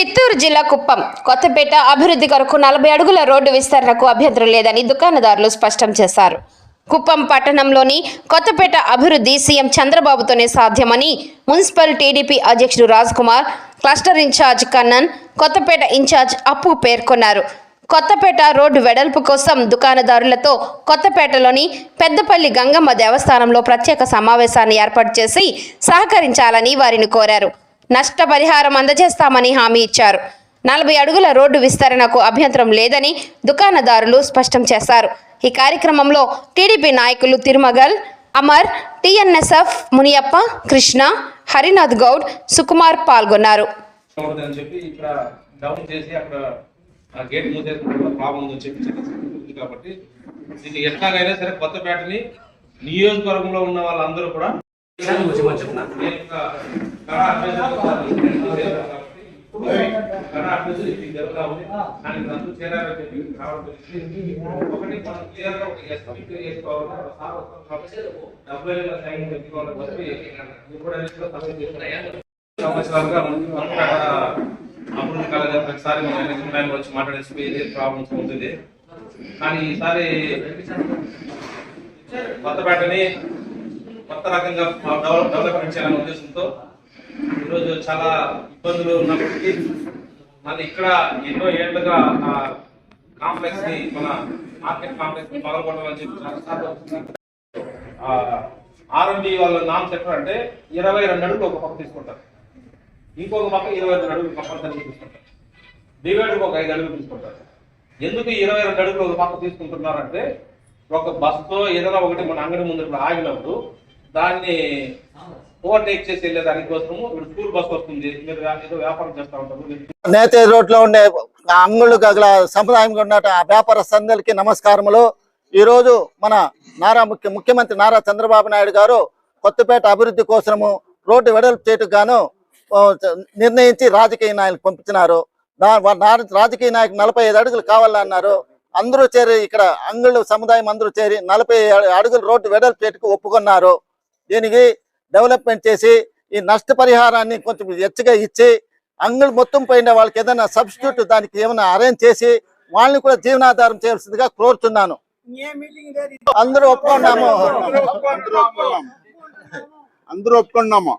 చిత్తూరు జిల్లా కుప్పం. కొత్తపేట అభివృద్ధి కొరకు నలభై అడుగుల రోడ్డు విస్తరణకు అభ్యంతరం లేదని దుకాణదారులు స్పష్టం చేశారు. కుప్పం పట్టణంలోని కొత్తపేట అభివృద్ధి సీఎం చంద్రబాబుతోనే సాధ్యమని మున్సిపల్ టీడీపీ అధ్యక్షుడు Raj Kumar cluster incharge Kannan Kothapeta incharge Appu పేర్కొన్నారు. కొత్తపేట రోడ్డు వెడల్పు కోసం దుకాణదారులతో కొత్తపేటలోని పెద్దపల్లి గంగమ్మ దేవస్థానంలో ప్రత్యేక సమావేశాన్ని ఏర్పాటు చేసి సహకరించాలని వారిని కోరారు. నష్టపరిహారం అందజేస్తామని హామీ ఇచ్చారు. నలభై అడుగుల రోడ్డు విస్తరణకు అభ్యంతరం లేదని దుకాణదారులు స్పష్టం చేశారు. ఈ కార్యక్రమంలో టీడీపీ నాయకులు తిరుమగల్ అమర్ టిఎన్ఎస్ఎఫ్ మునియప్ప కృష్ణ హరినాథ్ గౌడ్ సుకుమార్ పాల్గొన్నారు. కాబట్టి దీన్ని ఎట్లాగైనా సరే కొత్తపేటని నియోజకవర్గంలో ఉన్న వాళ్ళందరూ కూడా నేను చేరాలని కాబట్టి పెట్టుకోవాలని కూడా సంవత్సరాలుగా అభివృద్ధి కలగా ప్రతిసారి మేనేజ్మెంట్ ప్లాన్ వచ్చి మాట్లాడేసి ఏదే ప్రాబ్లమ్స్ ఉంటుంది కానీ ఈసారి కొత్తపేటని కొత్త రకంగా డెవలప్ డెవలప్మెంట్ చేయాలనే ఉద్దేశంతో ఈరోజు చాలా ఇబ్బందులు ఉన్నప్పటికీ మళ్ళీ ఇక్కడ ఎన్నో ఏళ్ళుగా ఆ కాంప్లెక్స్ని మన మార్కెట్ కాంప్లెక్స్ని పగలగొట్టాలని చెప్పి ఆర్ఎండి వాళ్ళ నామ్స్ ఎక్కడ అంటే ఇరవై రెండు అడుగులు ఒక పక్క తీసుకుంటారు. ఇంకొక పక్క ఇరవై రెండు అడుగులు కంపల్సరీ తీసుకుంటారు. డివైడర్ ఒక ఐదు అడుగులు తీసుకుంటారు. ఎందుకు ఇరవై రెండు అడుగులు ఒక పక్క తీసుకుంటున్నారంటే ఒక బస్సుతో ఏదైనా ఒకటి మన అంగడి ముందు ఆగినప్పుడు దాన్ని ఓవర్టేక్ చేసి వెళ్ళే దానికోసము ఇప్పుడు స్కూల్ బస్ వస్తుంది. మీరు ఏదో వ్యాపారం చేస్తూ ఉంటారు. నేతే రోడ్లో ఉండే అంగుళ్ళు గల సంప్రదాయంగా ఉన్న ఆ వ్యాపార సంఘాలకి నమస్కారములు. ఈ రోజు మన నారా ముఖ్య ముఖ్యమంత్రి నారా చంద్రబాబు నాయుడు గారు కొత్తపేట అభివృద్ధి కోసము రోడ్డు వెడల్పు చేయటకు గాను నిర్ణయించి రాజకీయ నాయకులు పంపించినారు. రాజకీయ నాయకులు నలభై ఐదు అడుగులు కావాలన్నారు. అందరూ చేరి ఇక్కడ అంగుళ్ళు సముదాయం అందరూ చేరి నలభై అడుగులు రోడ్డు వెడల్పు చేయటకు ఒప్పుకున్నారు. దీనికి డెవలప్మెంట్ చేసి ఈ నష్టపరిహారాన్ని కొంచెం ఎచ్చగా ఇచ్చి అంగులు మొత్తం పోయిన వాళ్ళకి ఏదైనా సబ్స్టిట్యూట్ దానికి ఏమైనా అరేంజ్ చేసి వాళ్ళని కూడా జీవనాధారం చేయాల్సిందిగా కోరుతున్నాను. అందరూ ఒప్పుకున్నాము అందరూ ఒప్పుకున్నాము